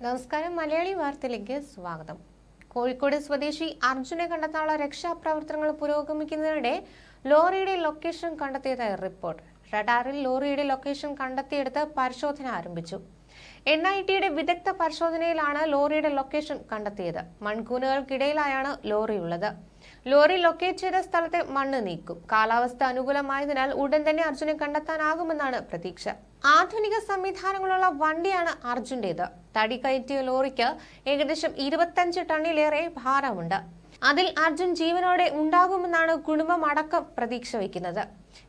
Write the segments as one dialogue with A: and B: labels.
A: നമസ്കാരം. മലയാളി വാർത്തയിലേക്ക് സ്വാഗതം. കോഴിക്കോട് സ്വദേശി അർജുനെ കണ്ടെത്താനുള്ള രക്ഷാപ്രവർത്തനങ്ങൾ പുരോഗമിക്കുന്നതിനിടെ ലോറിയുടെ ലൊക്കേഷൻ കണ്ടെത്തിയതായി റിപ്പോർട്ട്. റഡാറിൽ ലോറിയുടെ ലൊക്കേഷൻ കണ്ടെത്തിയെടുത്ത് പരിശോധന ആരംഭിച്ചു. എൻ ഐ ടിയുടെ വിദഗ്ധ പരിശോധനയിലാണ് ലോറിയുടെ ലൊക്കേഷൻ കണ്ടെത്തിയത്. മൺകൂനുകൾക്കിടയിലായാണ് ലോറിയുള്ളത്. ലോറി ലൊക്കേറ്റ് ചെയ്ത സ്ഥലത്തെ മണ്ണ് നീക്കും. കാലാവസ്ഥ അനുകൂലമായതിനാൽ ഉടൻ തന്നെ അർജുനെ കണ്ടെത്താനാകുമെന്നാണ് പ്രതീക്ഷ. ആധുനിക സംവിധാനങ്ങളുള്ള വണ്ടിയാണ് അർജുന്റേത്. തടി കയറ്റിയ ലോറിക്ക് ഏകദേശം ഇരുപത്തഞ്ച് ടണ്ണിലേറെ ഭാരമുണ്ട്. അതിൽ അർജുൻ ജീവനോടെ ഉണ്ടാകുമെന്നാണ് കുടുംബം അടക്കം പ്രതീക്ഷ വയ്ക്കുന്നത്.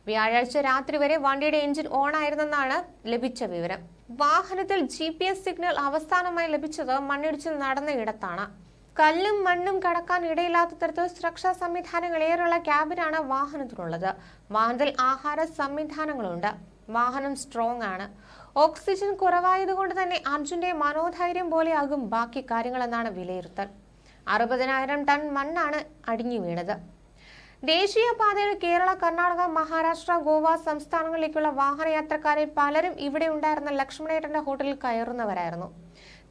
A: വ്യാഴാഴ്ച രാത്രി വരെ വണ്ടിയുടെ എഞ്ചിൻ ഓണായിരുന്നെന്നാണ് ലഭിച്ച വിവരം. വാഹനത്തിൽ ജി സിഗ്നൽ അവസാനമായി ലഭിച്ചത് മണ്ണിടിച്ചിൽ നടന്ന ഇടത്താണ്. കല്ലും മണ്ണും കടക്കാൻ ഇടയില്ലാത്ത തരത്തിൽ സുരക്ഷാ സംവിധാനങ്ങൾ ഏറെയുള്ള ക്യാബിനാണ് വാഹനത്തിനുള്ളത് വാഹനത്തിൽ ആഹാര സംവിധാനങ്ങളുണ്ട്. വാഹനം സ്ട്രോങ് ആണ്. ഓക്സിജൻ കുറവായതുകൊണ്ട് തന്നെ അർജുന്റെ മനോധൈര്യം പോലെയാകും ബാക്കി കാര്യങ്ങളെന്നാണ് വിലയിരുത്തൽ. അറുപതിനായിരം ടൺ മണ്ണാണ് അടിഞ്ഞു വീണത്. ദേശീയപാതയിൽ കേരള കർണാടക മഹാരാഷ്ട്ര ഗോവ സംസ്ഥാനങ്ങളിലേക്കുള്ള വാഹനയാത്രക്കാരിൽ പലരും ഇവിടെ ഉണ്ടായിരുന്ന ലക്ഷ്മണേട്ടന്റെ ഹോട്ടലിൽ കയറുന്നവരായിരുന്നു.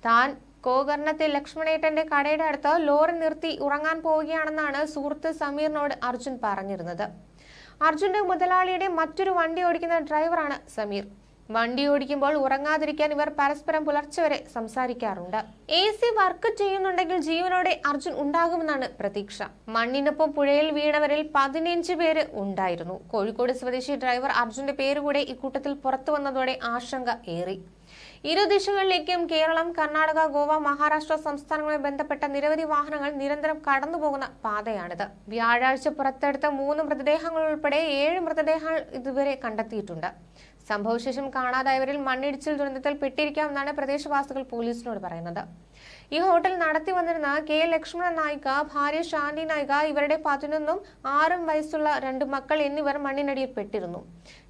A: താൻ കോകർണത്തിൽ ലക്ഷ്മണേട്ടന്റെ കടയുടെ അടുത്ത് ലോറി നിർത്തി ഉറങ്ങാൻ പോവുകയാണെന്നാണ് സുഹൃത്ത് സമീറിനോട് അർജുൻ പറഞ്ഞിരുന്നത്. അർജുന്റെ മുതലാളിയുടെ മറ്റൊരു വണ്ടി ഓടിക്കുന്ന ഡ്രൈവറാണ് സമീർ. വണ്ടി ഓടിക്കുമ്പോൾ ഉറങ്ങാതിരിക്കാൻ ഇവർ പരസ്പരം പുലർച്ചെ വരെ സംസാരിക്കാറുണ്ട്. എ സി വർക്ക് ചെയ്യുന്നുണ്ടെങ്കിൽ ജീവനോടെ അർജുൻ ഉണ്ടാകുമെന്നാണ് പ്രതീക്ഷ. മണ്ണിനൊപ്പം പുഴയിൽ വീണവരിൽ പതിനഞ്ച് പേര് ഉണ്ടായിരുന്നു. കോഴിക്കോട് സ്വദേശി ഡ്രൈവർ അർജുന്റെ പേരുകൂടെ ഇക്കൂട്ടത്തിൽ പുറത്തു വന്നതോടെ ആശങ്ക ഏറി. ഇരു ദിശകളിലേക്കും കേരളം കർണാടക ഗോവ മഹാരാഷ്ട്ര സംസ്ഥാനങ്ങളുമായി ബന്ധപ്പെട്ട നിരവധി വാഹനങ്ങൾ നിരന്തരം കടന്നുപോകുന്ന പാതയാണിത്. വ്യാഴാഴ്ച പുറത്തെടുത്ത മൂന്ന് മൃതദേഹങ്ങൾ ഉൾപ്പെടെ ഏഴ് മൃതദേഹങ്ങൾ ഇതുവരെ കണ്ടെത്തിയിട്ടുണ്ട്. സംഭവശേഷം കാണാതായവരിൽ മണ്ണിടിച്ചിൽ ദുരന്തത്തിൽ പെട്ടിരിക്കാമെന്നാണ് പ്രദേശവാസികൾ പോലീസിനോട് പറയുന്നത്. ഈ ഹോട്ടൽ നടത്തി വന്നിരുന്ന കെ. ലക്ഷ്മണ നായിക ഭാര്യ ശാന്തി നായിക ഇവരുടെ പതിനൊന്നും ആറും വയസ്സുള്ള രണ്ട് മക്കൾ എന്നിവർ മണ്ണിനടിയിൽ പെട്ടിരുന്നു.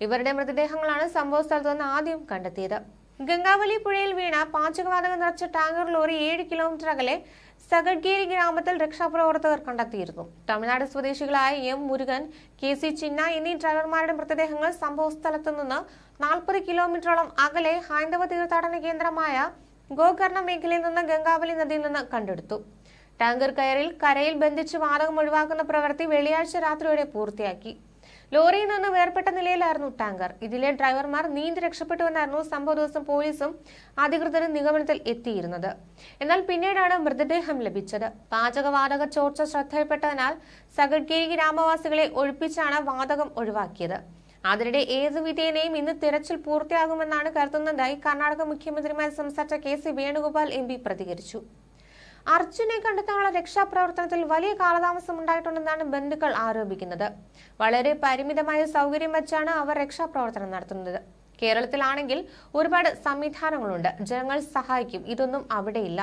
A: ഇവരുടെ മൃതദേഹങ്ങളാണ് സംഭവ സ്ഥലത്ത് നിന്ന് ആദ്യം കണ്ടെത്തിയത്. ഗംഗാവലി പുഴയിൽ വീണ പാചകവാതകം നിറച്ച ടാങ്കർ ലോറി ഏഴ് കിലോമീറ്റർ അകലെ സഗഡ്ഗേരി ഗ്രാമത്തിൽ രക്ഷാപ്രവർത്തകർ കണ്ടെത്തിയിരുന്നു. തമിഴ്നാട് സ്വദേശികളായ M Murugan K C Chinna എന്നീ ഡ്രൈവർമാരുടെ മൃതദേഹങ്ങൾ സംഭവ സ്ഥലത്തു നിന്ന് നാൽപ്പത് കിലോമീറ്ററോളം അകലെ ഹൈന്ദവ തീർത്ഥാടന കേന്ദ്രമായ ഗോകർണ മേഖലയിൽ നിന്ന് ഗംഗാവലി നദിയിൽ നിന്ന് കണ്ടെടുത്തു. ടാങ്കർ കയറിൽ കരയിൽ ബന്ധിച്ച് വാതകം ഒഴിവാക്കുന്ന പ്രവൃത്തി വെള്ളിയാഴ്ച രാത്രിയോടെ പൂർത്തിയാക്കി. ലോറിയിൽ നിന്ന് വേർപെട്ട നിലയിലായിരുന്നു ടാങ്കർ. ഇതിലെ ഡ്രൈവർമാർ നീന്തി രക്ഷപ്പെട്ടുവെന്നായിരുന്നു സംഭവ ദിവസം പോലീസും അധികൃതരും നിഗമനത്തിൽ എത്തിയിരുന്നത്. എന്നാൽ പിന്നീടാണ് മൃതദേഹം ലഭിച്ചത്. പാചകവാതക ചോർച്ച ശ്രദ്ധയിൽപ്പെട്ടതിനാൽ സഗഡ്ഗിരി ഗ്രാമവാസികളെ ഒഴിപ്പിച്ചാണ് വാതകം ഒഴിവാക്കിയത്. അതിനിടെ ഏത് വിധേനയും ഇന്ന് തിരച്ചിൽ പൂർത്തിയാകുമെന്നാണ് കരുതുന്നതായി കർണാടക മുഖ്യമന്ത്രിയുമായി സംസാരിച്ച കെ സി വേണുഗോപാൽ എം പ്രതികരിച്ചു. അർജുനെ കണ്ടെത്താനുള്ള രക്ഷാപ്രവർത്തനത്തിൽ വലിയ കാലതാമസം ഉണ്ടായിട്ടുണ്ടെന്നാണ് ബന്ധുക്കൾ ആരോപിക്കുന്നത്. വളരെ പരിമിതമായ സൗകര്യം വെച്ചാണ് അവർ രക്ഷാപ്രവർത്തനം നടത്തുന്നത്. കേരളത്തിലാണെങ്കിൽ ഒരുപാട് സംവിധാനങ്ങളുണ്ട്. ജനങ്ങൾ സഹായിക്കും. ഇതൊന്നും അവിടെയില്ല.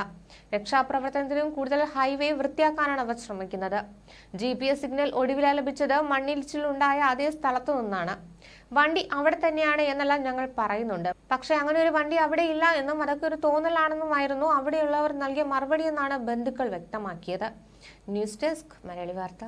A: രക്ഷാപ്രവർത്തനത്തിനും കൂടുതൽ ഹൈവേ വൃത്തിയാക്കാനാണ് അവർ ശ്രമിക്കുന്നത്. ജി പി എസ് സിഗ്നൽ ഒടുവിൽ ലഭിച്ചത് മണ്ണിടിച്ചിലുണ്ടായ അതേ സ്ഥലത്തു നിന്നാണ്. വണ്ടി അവിടെ തന്നെയാണ് എന്നെല്ലാം ഞങ്ങൾ പറയുന്നുണ്ട്. പക്ഷെ അങ്ങനെ ഒരു വണ്ടി അവിടെ ഇല്ല എന്നും അതൊക്കെ ഒരു തോന്നലാണെന്നുമായിരുന്നു അവിടെയുള്ളവർ നൽകിയ മറുപടി എന്നാണ് ബന്ധുക്കൾ വ്യക്തമാക്കിയത്. ന്യൂസ് ഡെസ്ക് മലയാളി വാർത്ത.